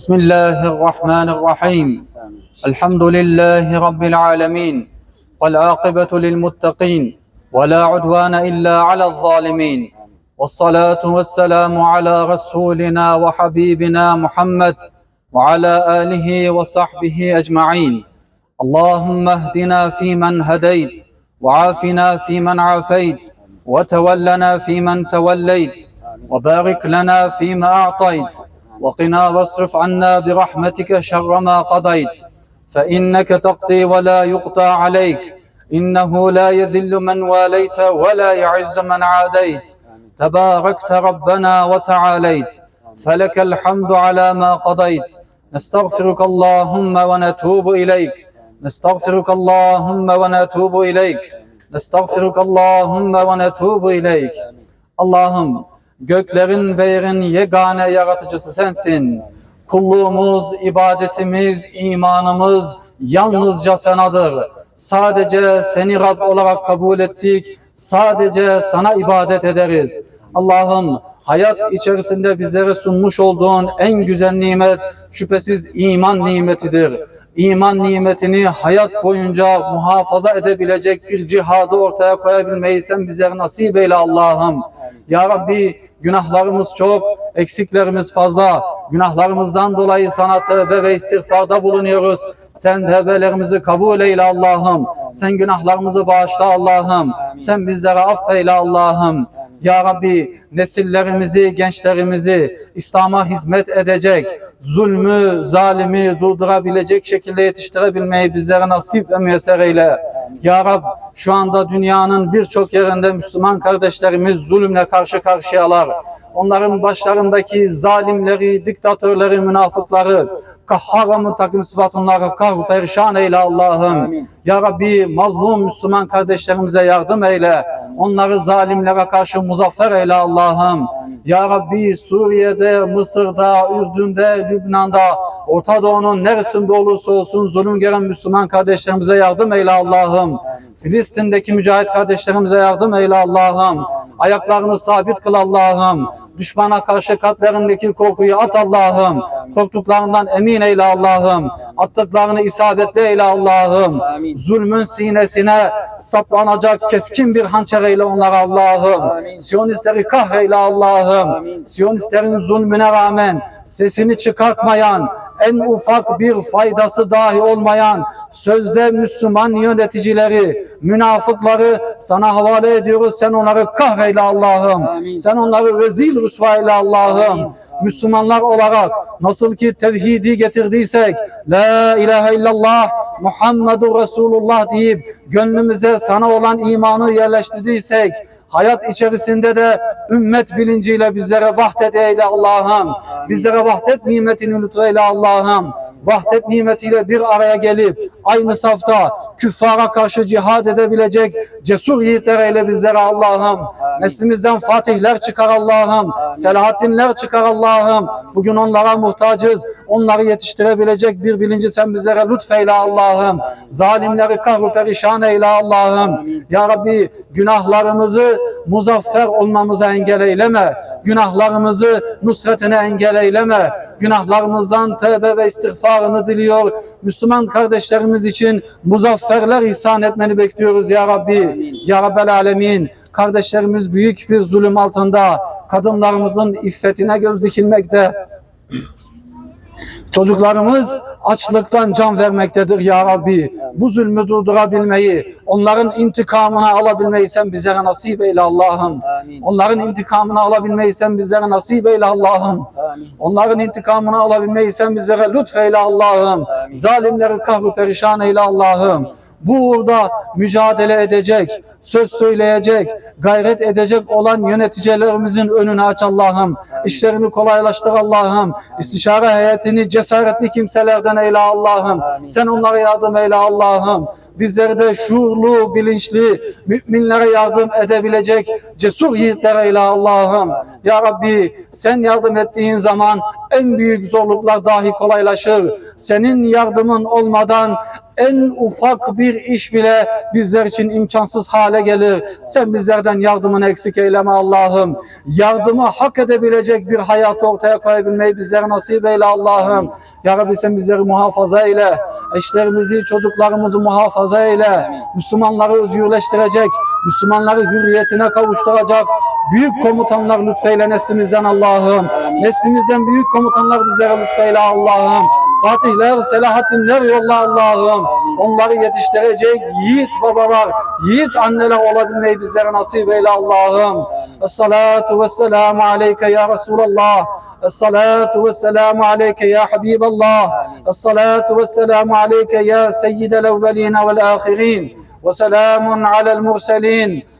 بسم الله الرحمن الرحيم. الحمد لله رب العالمين. والعاقبة للمتقين. ولا عدوان إلا على الظالمين. والصلاة والسلام على رسولنا وحبيبنا محمد وعلى آله وصحبه أجمعين. اللهم اهدنا فيمن هديت وعافنا فيمن عافيت وتولنا فيمن توليت وبارك لنا فيما أعطيت. وقنا واصرف عنا برحمتك شر ما قضيت فإنك تقضي ولا يقضى عليك. إنه لا يذل من واليت ولا يعز من عاديت. تباركت ربنا وتعاليت. فلك الحمد على ما قضيت. نستغفرك اللهم ونتوب إليك. نستغفرك اللهم ونتوب إليك. نستغفرك اللهم ونتوب إليك. Allah'ım göklerin ve yerin yegane yaratıcısı sensin. Kulluğumuz, ibadetimiz, imanımız yalnızca senadır. Sadece seni Rab olarak kabul ettik. Sadece sana ibadet ederiz. Allah'ım hayat içerisinde bizlere sunmuş olduğun en güzel nimet şüphesiz iman nimetidir. İman nimetini hayat boyunca muhafaza edebilecek bir cihadı ortaya koyabilmeyi sen bizlere nasip eyle Allah'ım. Ya Rabbi günahlarımız çok, eksiklerimiz fazla. Günahlarımızdan dolayı sana tövbe ve istiğfarda bulunuyoruz. Sen tevbelerimizi kabul eyle Allah'ım. Sen günahlarımızı bağışla Allah'ım. Sen bizlere affeyle Allah'ım. Ya Rabbi nesillerimizi, gençlerimizi İslam'a hizmet edecek, zulmü, zalimi durdurabilecek şekilde yetiştirebilmeyi bizlere nasip ve müyesser eyle. Ya Rab şu anda dünyanın birçok yerinde Müslüman kardeşlerimiz zulümle karşı karşıyalar. Onların başlarındaki zalimleri, diktatörleri, münafıkları, kahhar ve muntakim sıfatınları kahru perişan eyle Allah'ım. Ya Rabbi mazlum Müslüman kardeşlerimize yardım eyle. Onları zalimlere karşı muzaffer eyle Allah'ım. Ya Rabbi Suriye'de, Mısır'da, Ürdün'de, Lübnan'da, Orta Doğu'nun neresinde olursa olsun zulüm gören Müslüman kardeşlerimize yardım eyle Allah'ım. Filistin'deki mücahit kardeşlerimize yardım eyle Allah'ım. Ayaklarını sabit kıl Allah'ım. Düşmana karşı kalplerindeki korkuyu at Allah'ım. Korktuklarından emin eyle Allah'ım. Attıklarını isabetli eyle Allah'ım. Zulmün sinesine saplanacak keskin bir hançer eyle onlara Allah'ım. Siyonistleri kahreyle Allah'ım. Siyonistlerin zulmüne rağmen sesini çıkartmayan, en ufak bir faydası dahi olmayan sözde Müslüman yöneticileri, münafıkları sana havale ediyoruz. Sen onları kahreyle Allah'ım. Sen onları rezil rüsva Allah'ım. Müslümanlar olarak nasıl ki tevhidi getirdiysek, La ilahe illallah Muhammedur Resulullah deyip gönlümüze sana olan imanı yerleştirdiysek, hayat içerisinde de ümmet bilinciyle bizlere vahdet eyle Allah'ım. Bizlere vahdet nimetini lütfeyle Allah'ım. Vahdet nimetiyle bir araya gelip aynı safta küffara karşı cihad edebilecek cesur yiğitler eyle bizlere Allah'ım. Neslimizden fatihler çıkar Allah'ım. Selahaddinler çıkar Allah'ım. Bugün onlara muhtacız. Onları yetiştirebilecek bir bilinci sen bizlere lütfeyle Allah'ım. Zalimleri kahru perişan eyle Allah'ım. Ya Rabbi günahlarımızı muzaffer olmamıza engel eyleme. Günahlarımızı nusretine engel eyleme. Günahlarımızdan tövbe ve istiğfarını diliyor. Müslüman kardeşlerimiz için muzafferler ihsan etmeni bekliyoruz ya Rabbi. Ya Rabbel Alemin. Kardeşlerimiz büyük bir zulüm altında. Kadınlarımızın iffetine göz dikilmekte. Çocuklarımız açlıktan can vermektedir ya Rabbi. Bu zulmü durdurabilmeyi, onların intikamını alabilmeyi sen bizlere nasip eyle Allah'ım. Onların intikamını alabilmeyi sen bizlere nasip eyle Allah'ım. Onların intikamını alabilmeyi sen bizlere lütfeyle Allah'ım. Zalimleri kahru perişan eyle Allah'ım. Bu uğurda mücadele edecek, söz söyleyecek, gayret edecek olan yöneticilerimizin önünü aç Allah'ım. İşlerini kolaylaştır Allah'ım. İstişare heyetini cesaretli kimselerden eyle Allah'ım. Sen onlara yardım eyle Allah'ım. Bizleri de şuurlu, bilinçli, müminlere yardım edebilecek cesur yiğitler eyle Allah'ım. Ya Rabbi sen yardım ettiğin zaman en büyük zorluklar dahi kolaylaşır. Senin yardımın olmadan en ufak bir iş bile bizler için imkansız hale gelir. Sen bizlerden yardımını eksik eyleme Allah'ım. Yardımı hak edebilecek bir hayat ortaya koyabilmeyi bizlere nasip eyle Allah'ım. Ya Rabbi sen bizleri muhafaza eyle. Eşlerimizi, çocuklarımızı muhafaza eyle. Müslümanları özgürleştirecek, Müslümanları hürriyetine kavuşturacak büyük komutanlar lütfeyle neslimizden Allah'ım. Neslimizden büyük komutanlar bizlere lütfeyle Allah'ım. Fatihler, Selahaddinler yolla Allah'ım. Onları yetiştirecek yiğit babalar, yiğit anneler olabilmeyi bizlere nasip eyle Allah'ım. Esselatu ve selamu aleyke ya Resulallah. Esselatu ve selamu aleyke ya Habiballah. Esselatu ve selamu aleyke ya Seyyidel evveline vel ahirin. Ve selamun alel murselin.